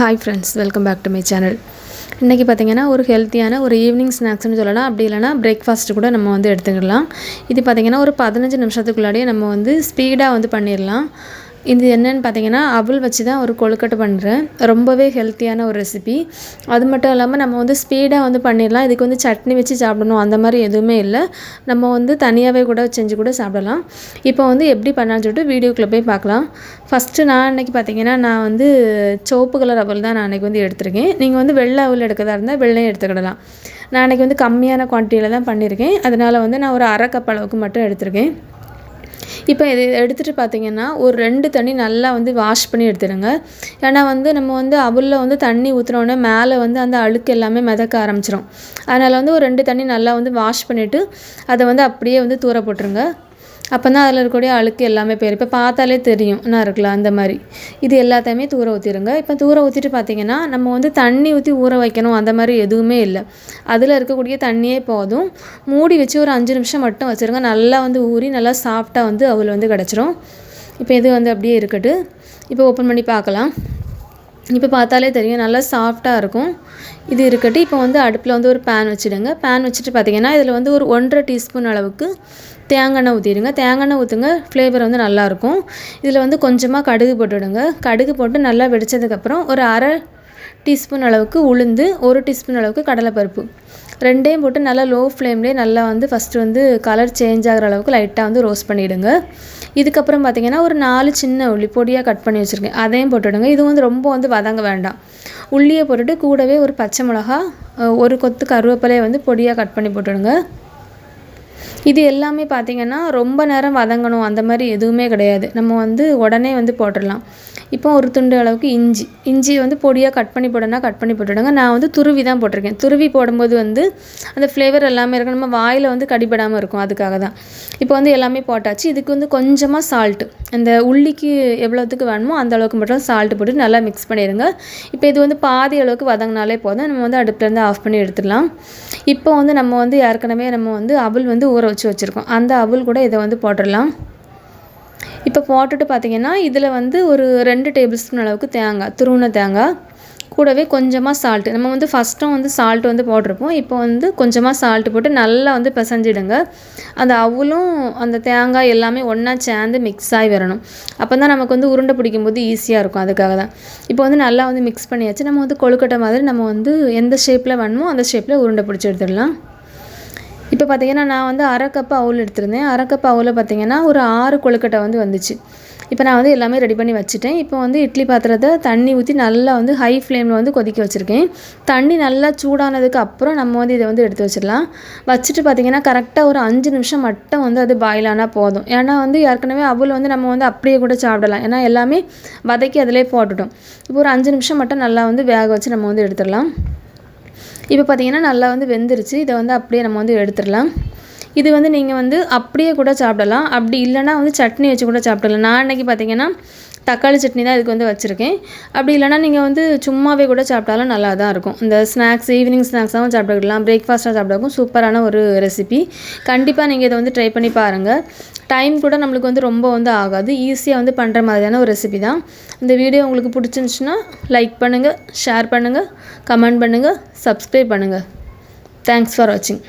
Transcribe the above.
Hi friends welcome back to my channel இன்றைக்கி பார்த்தீங்கன்னா ஒரு ஹெல்த்தியான ஒரு ஈவினிங் ஸ்நாக்ஸ்னு சொல்லலாம். அப்படி இல்லைனா பிரேக்ஃபாஸ்ட்டு கூட நம்ம வந்து எடுத்துக்கிடலாம் இது பார்த்திங்கன்னா ஒரு பதினஞ்சு நிமிஷத்துக்குள்ளாடியே நம்ம வந்து ஸ்பீடாக வந்து பண்ணிடலாம் இது என்னென்னு பார்த்தீங்கன்னா அவல் வச்சு தான் ஒரு கொழுக்கட்டை பண்ணுறேன் ரொம்பவே ஹெல்த்தியான ஒரு ரெசிபி அது மட்டும் இல்லாமல் நம்ம வந்து ஸ்பீடாக வந்து பண்ணிடலாம். இதுக்கு வந்து சட்னி வச்சு சாப்பிடணும். அந்த மாதிரி எதுவுமே இல்லை. நம்ம வந்து தனியாகவே கூட செஞ்சு கூட சாப்பிடலாம். இப்போ வந்து எப்படி பண்ணான்னு சொல்லிட்டு வீடியோக்குள்ளே போய் பார்க்கலாம். ஃபஸ்ட்டு நான் அன்றைக்கி பார்த்தீங்கன்னா நான் வந்து சிவப்பு கலர் அவல் தான் நான் அன்றைக்கி வந்து எடுத்திருக்கேன். நீங்கள் வந்து வெள்ளை அவல் எடுக்கிறதா இருந்தால் வெள்ளையும் எடுத்துக்கிடலாம். நான் அன்றைக்கி வந்து கம்மியான குவான்டிட்டியில் தான் பண்ணியிருக்கேன். அதனால் வந்து நான் ஒரு அரை கப் அளவுக்கு மட்டும் எடுத்திருக்கேன். இப்போ இது எடுத்துகிட்டு பார்த்தீங்கன்னா ஒரு ரெண்டு தண்ணி நல்லா வந்து வாஷ் பண்ணி எடுத்துடுங்க. ஏன்னா வந்து நம்ம வந்து அவலில் வந்து தண்ணி ஊற்றுனோடனே மேலே வந்து அந்த அழுக்கு எல்லாமே மிதக்க ஆரம்பிச்சிடும் அதனால் வந்து ஒரு ரெண்டு தண்ணி நல்லா வந்து வாஷ் பண்ணிவிட்டு அதை வந்து அப்படியே வந்து தூர போட்டுருங்க. அப்போ தான் அதில் இருக்கக்கூடிய அழுக்கு எல்லாமே போயிடும் இப்போ பார்த்தாலே தெரியும் என்ன இருக்கலாம் அந்த மாதிரி. இது எல்லாத்தையுமே தூர ஊற்றிடுங்க இப்போ தூர ஊற்றிட்டு பார்த்தீங்கன்னா நம்ம வந்து தண்ணி ஊற்றி ஊற வைக்கணும் அந்த மாதிரி எதுவுமே இல்லை. அதில் இருக்கக்கூடிய தண்ணியே போதும். மூடி வச்சு ஒரு அஞ்சு நிமிஷம் மட்டும் வச்சுருங்க. நல்லா வந்து ஊறி நல்லா சாஃப்டாக வந்து அவள் வந்து கிடச்சிரும். இப்போ இது வந்து அப்படியே இருக்கட்டு. இப்போ ஓப்பன் பண்ணி பார்க்கலாம். இப்போ பார்த்தாலே தெரியும். நல்லா சாஃப்டாக இருக்கும். இது இருக்கட்டும். இப்போ வந்து அடுப்பில் வந்து ஒரு பேன் வச்சுடுங்க. பேன் வச்சுட்டு பார்த்தீங்கன்னா இதில் வந்து ஒரு ஒன்றரை டீஸ்பூன் அளவுக்கு தேங்காய் ஊற்றிடுங்க தேங்காய் ஊற்றுங்க ஃப்ளேவர் வந்து நல்லாயிருக்கும் இதில் வந்து கொஞ்சமாக கடுகு போட்டுவிடுங்க கடுகு போட்டு நல்லா வெடித்ததுக்கப்புறம் ஒரு அரை டீஸ்பூன் அளவுக்கு உளுந்து ஒரு டீஸ்பூன் அளவுக்கு கடலைப்பருப்பு. ரெண்டையும் போட்டு நல்லா லோ ஃப்ளேம்லேயே நல்லா வந்து ஃபஸ்ட்டு வந்து கலர் சேஞ்ச் ஆகிற அளவுக்கு லைட்டாக வந்து ரோஸ்ட் பண்ணிவிடுங்க இதுக்கப்புறம் பார்த்திங்கன்னா ஒரு நாலு சின்ன உள்ளி பொடியாக கட் பண்ணி வச்சுருக்கேன். அதையும் போட்டுவிடுங்க இது வந்து ரொம்ப வந்து வதங்க வேண்டாம். உள்ளியை போட்டுட்டு கூடவே ஒரு பச்சை மிளகா ஒரு கொத்து கருவேப்பிலையை வந்து பொடியாக கட் பண்ணி போட்டுவிடுங்க இது எல்லாமே பார்த்திங்கன்னா ரொம்ப நேரம் வதங்கணும். அந்த மாதிரி எதுவுமே கிடையாது. நம்ம வந்து உடனே வந்து போட்டுடலாம். இப்போ ஒரு துண்டு அளவுக்கு இஞ்சி. இஞ்சி வந்து பொடியாக கட் பண்ணி போடனா கட் பண்ணி போட்டுடுங்க. நான் வந்து துருவி தான் போட்டிருக்கேன். துருவி போடும்போது வந்து அந்த ஃப்ளேவர் எல்லாமே இருக்கும். நம்ம வாயில் வந்து கடிபடாமல் இருக்கும். அதுக்காக தான். இப்போ வந்து எல்லாமே போட்டாச்சு. இதுக்கு வந்து கொஞ்சமாக சால்ட்டு அந்த உள்ளிக்கு எவ்வளோத்துக்கு வேணுமோ அந்த அளவுக்கு மட்டும் சால்ட்டு போட்டு நல்லா மிக்ஸ் பண்ணிடுங்க. இப்போ இது வந்து பாதி அளவுக்கு வதங்கினாலே போதும். நம்ம வந்து அடுப்புலேருந்து ஆஃப் பண்ணி எடுத்துடலாம். இப்போ வந்து நம்ம வந்து ஏற்கனவே நம்ம வந்து அபுல் வந்து ஊற வச்சு வச்சுருக்கோம். அந்த அவல் கூட இதை வந்து போட்டுடலாம். இப்போ போட்டுட்டு பார்த்திங்கன்னா இதில் வந்து ஒரு ரெண்டு டேபிள் ஸ்பூன் அளவுக்கு தேங்காய் துருவின தேங்காய் கூடவே கொஞ்சமாக சால்ட்டு நம்ம வந்து ஃபஸ்ட்டும் வந்து சால்ட் வந்து போட்டிருப்போம். இப்போ வந்து கொஞ்சமாக சால்ட்டு போட்டு நல்லா வந்து பிசைஞ்சிடுங்க. அந்த அவலும் அந்த தேங்காய் எல்லாமே ஒன்றா சேர்ந்து மிக்ஸ் ஆகி வரணும். அப்போ தான் நமக்கு வந்து உருண்டை பிடிக்கும் போது ஈஸியாக இருக்கும். அதுக்காக தான். இப்போ வந்து நல்லா வந்து மிக்ஸ் பண்ணியாச்சு. நம்ம வந்து கொழுக்கட்டை மாதிரி நம்ம வந்து எந்த ஷேப்பில் வேணுமோ அந்த ஷேப்பில் உருண்டை பிடிச்சி எடுத்துடலாம். இப்போ பார்த்தீங்கன்னா நான் வந்து அரை கப் அவுல் எடுத்திருந்தேன். அரை கப் அவுலில் பார்த்தீங்கன்னா ஒரு ஆறு கொழுக்கட்டை வந்து வந்துச்சு. இப்போ நான் வந்து எல்லாமே ரெடி பண்ணி வச்சுட்டேன். இப்போ வந்து இட்லி பாத்திரத்தை தண்ணி ஊற்றி நல்லா வந்து ஹை ஃப்ளேமில் வந்து கொதிக்க வச்சுருக்கேன். தண்ணி நல்லா சூடானதுக்கு அப்புறம் நம்ம வந்து இதை வந்து எடுத்து வச்சிடலாம். வச்சுட்டு பார்த்திங்கன்னா கரெக்டாக ஒரு அஞ்சு நிமிஷம் மட்டும் வந்து அது பாயில் ஆனால் போதும். ஏன்னா வந்து ஏற்கனவே அவள் வந்து நம்ம வந்து அப்படியே கூட சாப்பிடலாம். ஏன்னா எல்லாமே வதக்கி அதிலே போட்டுட்டோம். இப்போ ஒரு அஞ்சு நிமிஷம் மட்டும் நல்லா வந்து வேக வச்சு நம்ம வந்து எடுத்துடலாம். இப்போ பார்த்திங்கன்னா நல்லா வந்து வெந்துருச்சு. இதை வந்து அப்படியே நம்ம வந்து எடுத்துடலாம். இது வந்து நீங்கள் வந்து அப்படியே கூட சாப்பிடலாம். அப்படி இல்லைனா வந்து சட்னி வச்சு கூட சாப்பிடலாம். நான் அன்றைக்கி பார்த்தீங்கன்னா தக்காளி சட்னி தான் இதுக்கு வந்து வச்சுருக்கேன். அப்படி இல்லைனா நீங்கள் வந்து சும்மாவே கூட சாப்பிட்டாலும் நல்லா தான் இருக்கும். இந்த ஸ்நாக்ஸ் ஈவினிங் ஸ்நாக்ஸாகவும் சாப்பிட்டுக்கலாம். பிரேக்ஃபாஸ்ட்டாக சாப்பிடக்கும் சூப்பரான ஒரு ரெசிபி கண்டிப்பாக நீங்கள் இதை வந்து ட்ரை பண்ணி பாருங்கள் டைம் கூட நம்மளுக்கு வந்து ரொம்ப வந்து ஆகாது. ஈஸியாக வந்து பண்ணுற மாதிரியான ஒரு ரெசிபி தான். இந்த வீடியோ உங்களுக்கு பிடிச்சிருந்துச்சுன்னா லைக் பண்ணுங்கள் ஷேர் பண்ணுங்கள் கமெண்ட் பண்ணுங்கள் சப்ஸ்கிரைப் பண்ணுங்கள் தேங்க்ஸ் ஃபார் வாட்சிங்